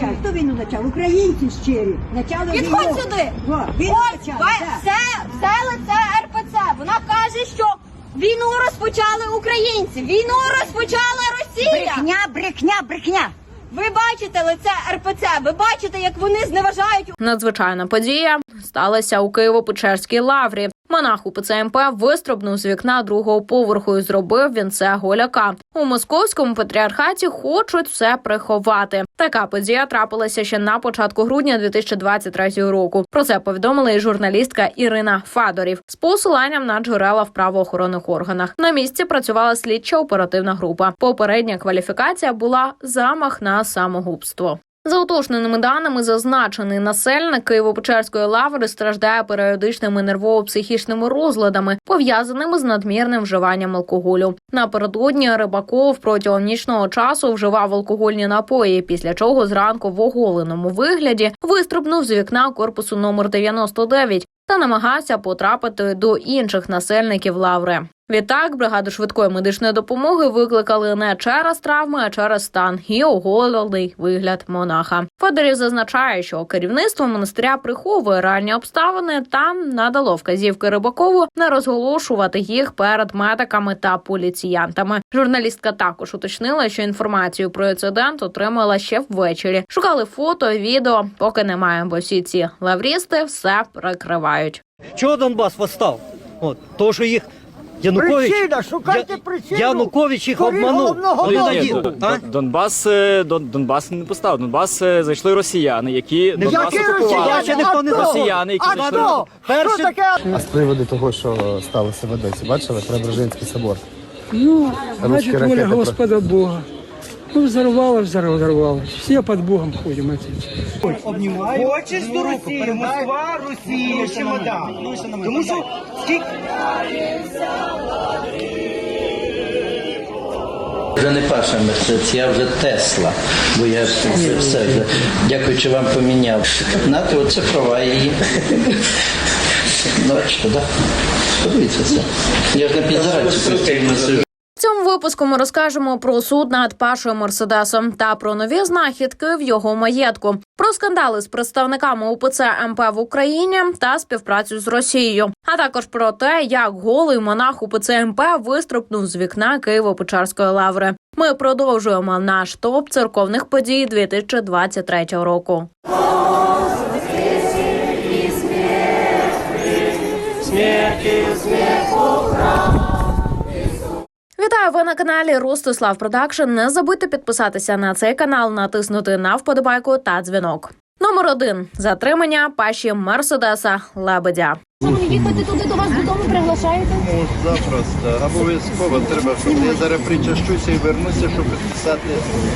почав? Хто війну почав? Українці щирі. Почали Підходь війну. сюди. О, він Ось почав, так. це все лице РПЦ. Вона каже, що війну розпочали українці, війну розпочала Росія. Брехня, брехня, брехня. Ви бачите лице РПЦ, ви бачите, як вони зневажають Надзвичайна подія сталася у Києво-Печерській лаврі. Монах УПЦ МП вистрибнув з вікна другого поверху і зробив він це голяка. У московському патріархаті хочуть все приховати. Така подія трапилася ще на початку грудня 2023 року. Про це повідомила і журналістка Ірина Фадорів з посиланням на джерела в правоохоронних органах. На місці працювала слідча оперативна група. Попередня кваліфікація була замах на самогубство. За уточненими даними, зазначений насельник Києво-Печерської лаври страждає періодичними нервово-психічними розладами, пов'язаними з надмірним вживанням алкоголю. Напередодні Рибаков протягом нічного часу вживав алкогольні напої, після чого зранку в оголеному вигляді вистрибнув з вікна корпусу номер 99 та намагався потрапити до інших насельників лаври. Відтак бригаду швидкої медичної допомоги викликали не через травми, а через стан і оголений вигляд монаха. Федорів зазначає, що керівництво монастиря приховує реальні обставини та надало вказівки Рибакову не розголошувати їх перед медиками та поліціянтами. Журналістка також уточнила, що інформацію про інцидент отримала ще ввечері. Шукали фото, відео, поки немає, бо всі ці лаврісти все прикривають. Чого Донбас восстав? От, то, що їх Янукович, Причина, шукайте Я- причину. Янукович їх обманув. головного а? Дон- Донбас, е, Дон, Донбас не поставив. Донбас е, зайшли росіяни, які Донбас Які окупували. росіяни? Ще ніхто не А росіяни, які А зайшли. хто? Перші- Що таке? А з приводу того, що сталося в Одесі, бачили Преображенський собор? Ну, значит, воля Господа Бога. Ну, взорвало, взорвало, взорвалось. Все под Богом ходим, отец. Хочеш до Росії, Москва, Росія, чемодан. Тому що скільки Вже не Паша Мерседес, я вже Тесла, бо я це все вже, дякуючи вам поміняв. Нати, оце права її. Бачите, так? Подивіться це. Я ж на підзараці сижу. Цьому випуску ми розкажемо про суд над Пашою Мерседесом та про нові знахідки в його маєтку, про скандали з представниками УПЦ МП в Україні та співпрацю з Росією, а також про те, як голий монах УПЦ МП вистрибнув з вікна Києво-Печерської лаври. Ми продовжуємо наш топ церковних подій 2023 року. Вітаю ви на каналі Ростислав Продакшн. Не забудьте підписатися на цей канал, натиснути на вподобайку та дзвінок. Номер один затримання паші Мерседеса Лебедя. їхати туди до вас додому приглашаєте. Ну, запросто. Обов'язково треба, щоб я зараз причащуся і вернуся, щоб підписати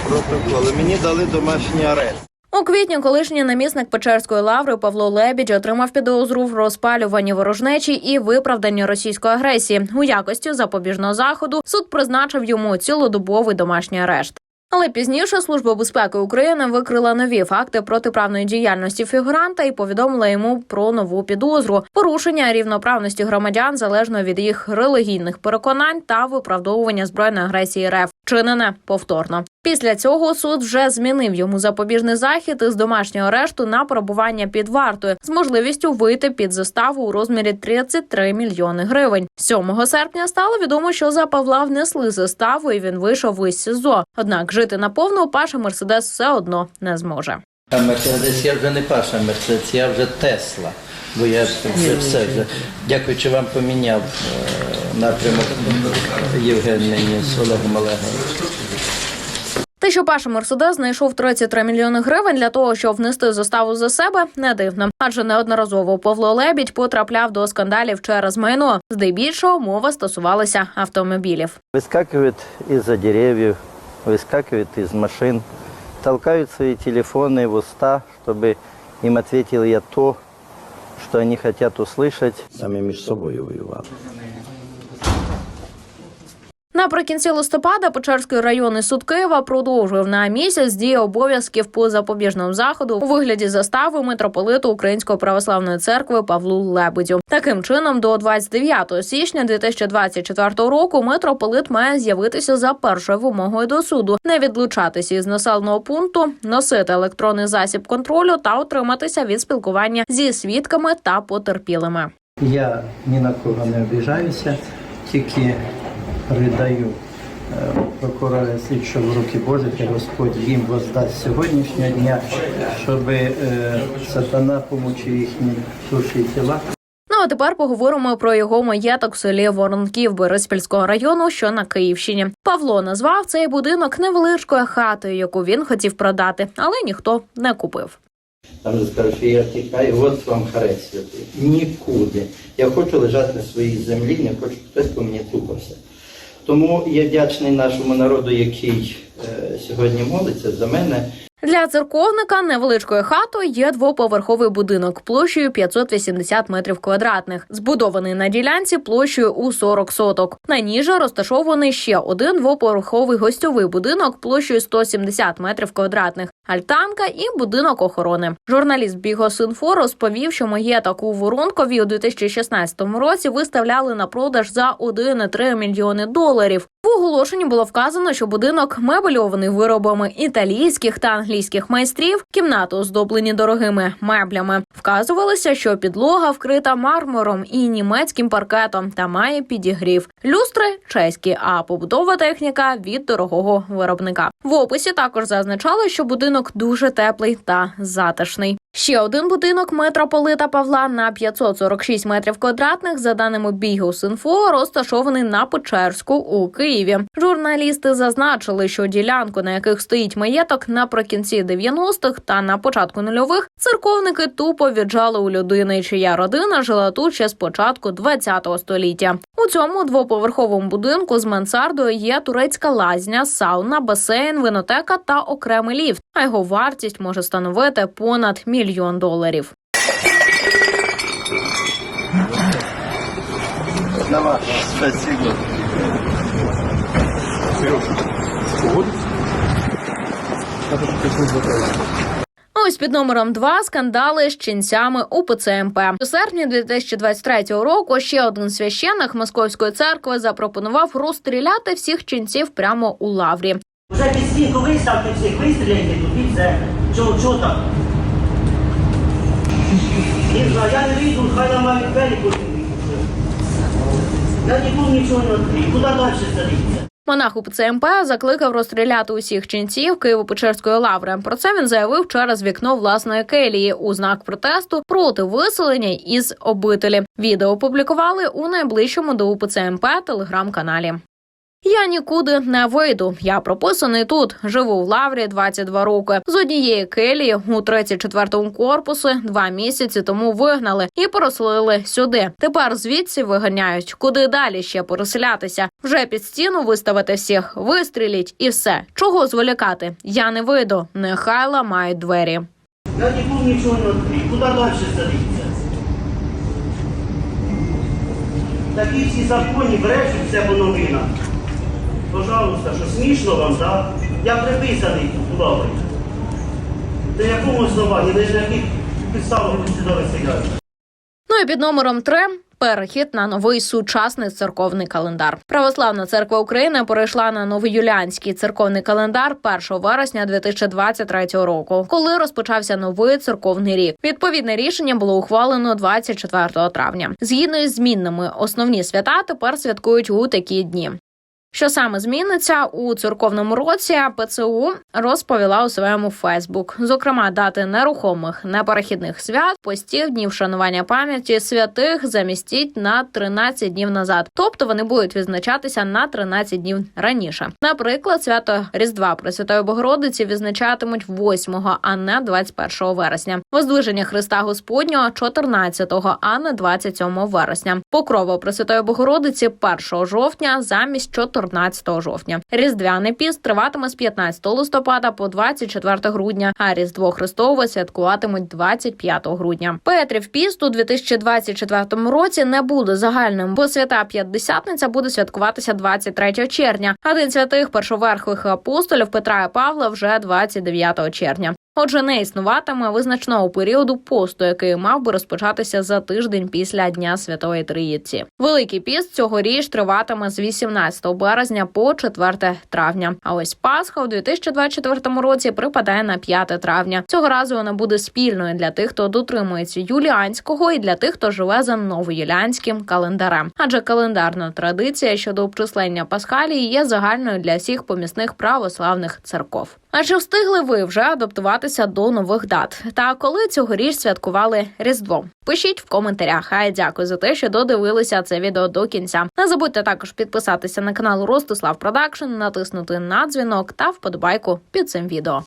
протоколи. Мені дали домашній арешт. У квітні колишній намісник Печерської лаври Павло Лебідь отримав підозру в розпалюванні ворожнечі і виправданні російської агресії. У якості запобіжного заходу суд призначив йому цілодобовий домашній арешт. Але пізніше Служба безпеки України викрила нові факти протиправної діяльності фігуранта і повідомила йому про нову підозру порушення рівноправності громадян залежно від їх релігійних переконань та виправдовування збройної агресії РФ, чинене повторно. Після цього суд вже змінив йому запобіжний захід із домашнього арешту на перебування під вартою з можливістю вийти під заставу у розмірі 33 мільйони гривень. 7 серпня стало відомо, що за Павла внесли заставу, і він вийшов із СІЗО. Однак жити наповну Паша Мерседес все одно не зможе. А Мерседес, я вже не Паша Мерседес, я вже Тесла. Бо я ж вже все вже, дякуючи вам поміняв е, напрямок Євген мені з Олегом Олеговичем. Те, що Паша Мерседес знайшов 33 мільйони гривень для того, щоб внести заставу за себе, не дивно, адже неодноразово Павло Лебідь потрапляв до скандалів через майно. Здебільшого мова стосувалася автомобілів. Выскакивают из-за деревьев, выскакивают из машин, толкают свои телефоны в уста, чтобы им ответил я то, что они хотят услышать. Сами между собой воевали. Наприкінці листопада Печерський районний суд Києва продовжив на місяць дії обов'язків по запобіжному заходу у вигляді застави митрополиту Української православної церкви Павлу Лебедю. Таким чином, до 29 січня 2024 року митрополит має з'явитися за першою вимогою до суду, не відлучатися із населеного пункту, носити електронний засіб контролю та утриматися від спілкування зі свідками та потерпілими. Я ні на кого не обіжаюся, тільки передаю е, прокурора слідчого в руки Божі, і Господь їм воздасть сьогоднішнього дня, щоб е, сатана помучив їхні душі і тіла. Ну а тепер поговоримо про його маєток в селі Воронків Бориспільського району, що на Київщині. Павло назвав цей будинок невеличкою хатою, яку він хотів продати, але ніхто не купив. Там скажуть, що я тікаю, от вам святий. Нікуди. Я хочу лежати на своїй землі, не хочу, хтось по мені тупався. Тому я вдячний нашому народу, який е, сьогодні молиться за мене. Для церковника невеличкою хатою є двоповерховий будинок площею 580 метрів квадратних, збудований на ділянці площею у 40 соток. На ній же розташований ще один двоповерховий гостьовий будинок площею 170 метрів квадратних, альтанка і будинок охорони. Журналіст Бігосинфо розповів, що маєток у Воронкові у 2016 році виставляли на продаж за 1,3 мільйони доларів. В оголошенні було вказано, що будинок мебельований виробами італійських та англійських майстрів, кімнати оздоблені дорогими меблями. Вказувалося, що підлога вкрита мармуром і німецьким паркетом та має підігрів. Люстри чеські, а побудова техніка від дорогого виробника. В описі також зазначали, що будинок дуже теплий та затишний. Ще один будинок митрополита Павла на 546 метрів квадратних, за даними Бігус.Інфо, розташований на Печерську у Києві. Журналісти зазначили, що ділянку, на яких стоїть маєток, наприкінці 90-х та на початку нульових церковники тупо віджали у людини, чия родина жила тут ще з початку 20-го століття. У цьому двоповерховому будинку з мансардою є турецька лазня, сауна, басейн, винотека та окремий ліфт. А його вартість може становити понад мільйон доларів. На. Спасибо. Ось під номером 2 скандали з ченцями у ПЦМП. У серпні 2023 року ще один священник Московської церкви запропонував розстріляти всіх ченців прямо у лаврі. Вже під стінку виставте всіх, вистріляйте і все. Чого, чого так? Хай нам навіть двері. Я нікому нічого не відкрию. Куди далі садиться? Монах у ПЦМП закликав розстріляти усіх ченців Києво-Печерської лаври. Про це він заявив через вікно власної келії у знак протесту проти виселення із обителі. Відео опублікували у найближчому до УПЦМП телеграм-каналі. Я нікуди не вийду. Я прописаний тут. Живу в лаврі 22 роки. З однієї келії у 34-му корпусі два місяці тому вигнали і переселили сюди. Тепер звідси виганяють. Куди далі ще переселятися? Вже під стіну виставити всіх, вистріліть і все. Чого зволікати? Я не вийду. Нехай ламають двері. Я нікому нічого не відкрию. Куди далі садиться? Такі всі закони брешуть все по новинах. Пожалуйста, що смішно вам, так? Я приписаний у. На якому основанні, на яких підставах ви сюди виселяєте? Ну і під номером 3 перехід на новий сучасний церковний календар. Православна церква України перейшла на новоюліанський церковний календар 1 вересня 2023 року, коли розпочався новий церковний рік. Відповідне рішення було ухвалено 24 травня. Згідно із змінними, основні свята тепер святкують у такі дні. Що саме зміниться у церковному році? ПЦУ розповіла у своєму Фейсбук. Зокрема, дати нерухомих неперехідних свят, постів днів вшанування пам'яті святих замістіть на 13 днів назад. Тобто вони будуть відзначатися на 13 днів раніше. Наприклад, свято Різдва Пресвятої Богородиці відзначатимуть 8, а не 21 вересня. Воздвиження Христа Господнього 14, а не 27 вересня. Покрова Пресвятої Богородиці 1 жовтня замість 14 14 жовтня. Різдвяний піст триватиме з 15 листопада по 24 грудня, а Різдво Христове святкуватимуть 25 грудня. Петрів піст у 2024 році не буде загальним, бо свята П'ятдесятниця буде святкуватися 23 червня, а день святих першоверхових апостолів Петра і Павла вже 29 червня. Отже, не існуватиме визначного періоду посту, який мав би розпочатися за тиждень після Дня Святої Троїці. Великий піст цьогоріч триватиме з 18 березня по 4 травня. А ось Пасха у 2024 році припадає на 5 травня. Цього разу вона буде спільною для тих, хто дотримується юліанського, і для тих, хто живе за новоюліанським календарем. Адже календарна традиція щодо обчислення Пасхалії є загальною для всіх помісних православних церков. А чи встигли ви вже адаптуватися до нових дат? Та коли цьогоріч святкували Різдво? Пишіть в коментарях. А я дякую за те, що додивилися це відео до кінця. Не забудьте також підписатися на канал Ростислав Продакшн, натиснути на дзвінок та вподобайку під цим відео.